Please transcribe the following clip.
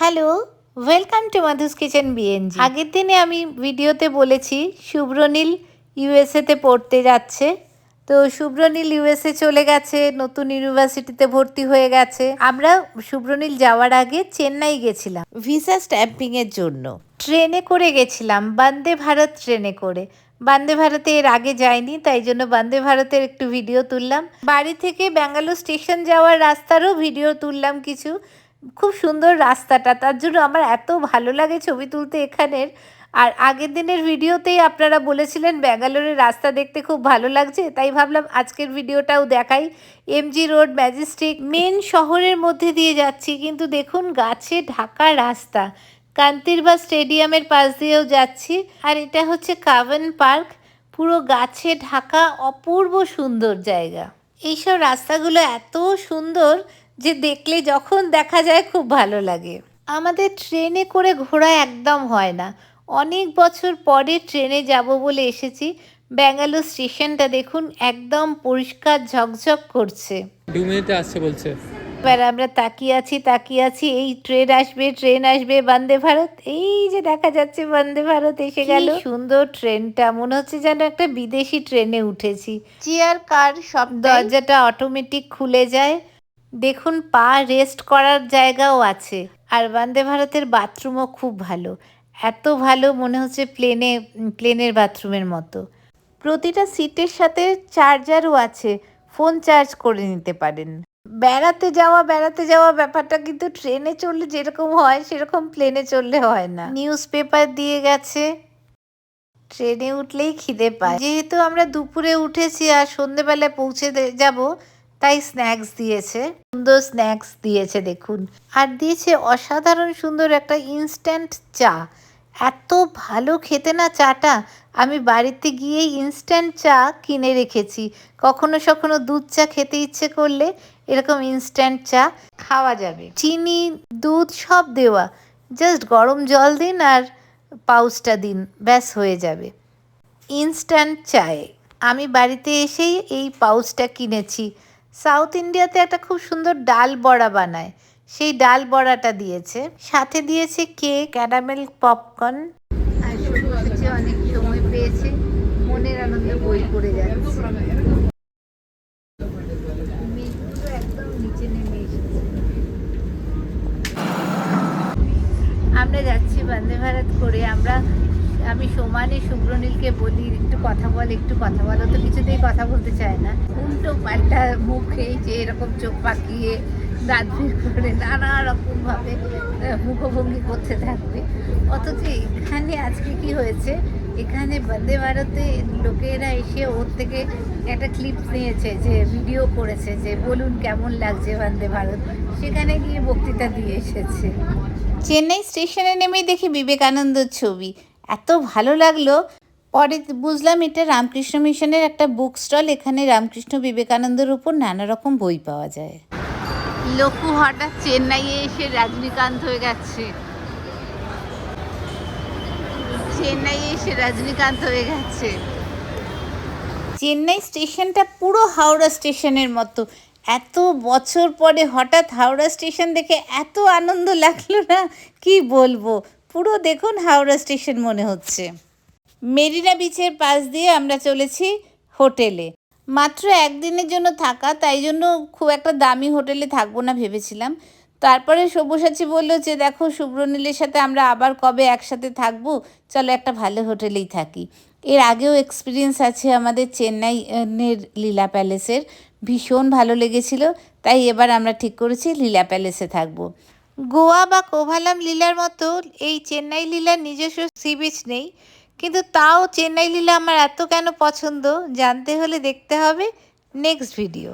Hello welcome to Madhu's kitchen BNG আগের দিনে আমি ভিডিওতে বলেছি শুভ্রনীল ইউএসএতে পড়তে যাচ্ছে। তো শুভ্রনীল ইউএসএ চলে গেছে নতুন ইউনিভার্সিটিতে ভর্তি হয়ে গেছে। আমরা শুভ্রনীল যাওয়ার আগে চেন্নাই গেছিলাম। ভিসা স্ট্যাম্পিং এর জন্য। ট্রেনে করে গেছিলাম বন্দে ভারত ট্রেনে করে। বন্দে ভারতে এর আগে যাইনি তাই জন্য বন্দে ভারতের একটু ভিডিও তুললাম। বাড়ি থেকে ব্যাঙ্গালোর স্টেশন যাওয়ার রাস্তারও ভিডিও তুললাম কিছু। খুব সুন্দর রাস্তাটা। তার জন্য আমার এত ভালো লাগে ছবি তুলতে এখানের। আর আগের দিনের ভিডিওতেই আপনারা বলেছিলেন ব্যাঙ্গালোরের রাস্তা দেখতে খুব ভালো লাগছে, তাই ভাবলাম আজকের ভিডিওটাও দেখাই। এমজি রোড ম্যাজিস্ট্রিক মেন শহরের মধ্যে দিয়ে যাচ্ছি, কিন্তু দেখুন গাছে ঢাকা রাস্তা। কান্তিরবা স্টেডিয়ামের পাশ দিয়েও যাচ্ছি। আর এটা হচ্ছে কাভেন পার্ক, পুরো গাছে ঢাকা অপূর্ব সুন্দর জায়গা। এইসব রাস্তাগুলো এত সুন্দর যে দেখলে যখন দেখা যায় খুব ভালো লাগে। আমাদের ট্রেনে করে ঘোরা একদম হয় না। অনেক বছর পরে ট্রেনে যাব বলে এসেছি। ব্যাঙ্গালোর স্টেশনটা দেখুন একদম পরিষ্কার ঝকঝক করছে। দু মিনিটে আসছে বলছে। এবার আমরা তাকিয়ে আছি তাকিয়ে আছি এই ট্রেন আসবে ট্রেন আসবে বন্দে ভারত। এই যে দেখা যাচ্ছে বন্দে ভারত এসে গেল। সুন্দর ট্রেনটা মনে হচ্ছে যেন একটা বিদেশি ট্রেনে উঠেছি। চেয়ার কার সব দরজাটা অটোমেটিক খুলে যায়। দেখুন, পা রেস্ট করার জায়গাও আছে। আর বন্দে ভারতের বাথরুমও খুব ভালো। এত ভালো মনে হচ্ছে প্লেনে প্লেনের বাথরুমের মতো। প্রতিটা সিটের সাথে চার্জারও আছে। ফোন চার্জ করে নিতে পারেন। বেড়াতে যাওয়া বেড়াতে যাওয়া ব্যাপারটা কিন্তু ট্রেনে চললে যেরকম হয়, সেরকম প্লেনে চললে হয় না। নিউজ পেপার দিয়ে গেছে। ট্রেনে উঠলেই খিদে পায়। যেহেতু আমরা দুপুরে উঠেছি আর সন্ধেবেলায় পৌঁছে যাব তাই স্ন্যাক্স দিয়েছে। সুন্দর স্ন্যাক্স দিয়েছে, দেখুন। আর দিয়েছে অসাধারণ সুন্দর একটা ইনস্ট্যান্ট চা। এত ভালো খেতে না চাটা, আমি বাড়িতে গিয়ে ইনস্ট্যান্ট চা কিনে রেখেছি। কখনো সখনো দুধ চা খেতে ইচ্ছে করলে এরকম ইনস্ট্যান্ট চা খাওয়া যাবে। চিনি, দুধ সব দেওয়া। জাস্ট গরম জল দিন আর পাউচটা দিন, ব্যাস হয়ে যাবে। ইনস্ট্যান্ট চায়ে। আমি বাড়িতে এসেই এই পাউচটা কিনেছি। সাউথ ইন্ডিয়াতে একটা খুব সুন্দর ডাল বড়া বানায়। সেই ডাল বড়াটা দিয়েছে। সাথে দিয়েছে কেক, ক্যারামেল, পপকর্ন। আর অনেক সময় পেয়েছে। মনের আনন্দে বই পড়ে যাচ্ছে। আমরা যাচ্ছি বন্দে ভারত করে। আমরা আমি সমানে শুভ্রনীলকে বলি, একটু কথা বল, একটু কথা বলো। তো কিছুতেই কথা বলতে চায় না। উল্টো পাল্টা মুখে যে এরকম চোখ পাকিয়ে দাঁত বের করে নানা রকমভাবে মুখভঙ্গি করতে থাকবে। অথচ এখানে আজকে কি হয়েছে? এখানে বন্দে ভারতে লোকেরা এসে ওর থেকে একটা ক্লিপ নিয়েছে যে ভিডিও করেছে যে, বলুন কেমন লাগছে বন্দে ভারত? সেখানে গিয়ে বক্তৃতা দিয়ে এসেছে। চেন্নাই স্টেশনে নেমেই দেখি বিবেকানন্দর ছবি। এত ভালো লাগল। পরে বুঝলাম এটা রামকৃষ্ণ মিশনের একটা বুক স্টল এখানে রামকৃষ্ণ বিবেকানন্দের উপর নানা রকম বই পাওয়া যায়। লোকু হঠাৎ চেন্নাইয়ে এসে রজনীকান্ত হয়ে গেছে। চেন্নাইয়ে এসে রজনীকান্ত হয়ে গেছে। চেন্নাই স্টেশনটা পুরো হাওড়া স্টেশনের মতো। এত বছর পরে হঠাৎ হাওড়া স্টেশন দেখে এত আনন্দ লাগল না? কি বলব? পুরো দেখুন হাওড়া স্টেশন মনে হচ্ছে। মেরিনা বিচের পাশ দিয়ে আমরা চলেছি হোটেলে। মাত্র একদিনের জন্য থাকা, তাই জন্য খুব একটা দামি হোটেলে থাকব না ভেবেছিলাম। তারপরে সব্যসাচী বলল যে, দেখো শুভ্রনীলের সাথে আমরা আবার কবে একসাথে থাকব? চলো একটা ভালো হোটেলেই থাকি। এর আগেও এক্সপিরিয়েন্স আছে আমাদের চেন্নাই এর লীলা প্যালেসের। ভীষণ ভালো লেগেছিল, তাই এবার আমরা ঠিক করেছি লীলা প্যালেসে থাকব। গোয়া বা কোভালাম লীলার মতো এই চেন্নাই লীলার নিজস্ব সি বিচ নেই। কিন্তু তাও চেন্নাই লীলা আমার এত কেন পছন্দ জানতে হলে দেখতে হবে। Next video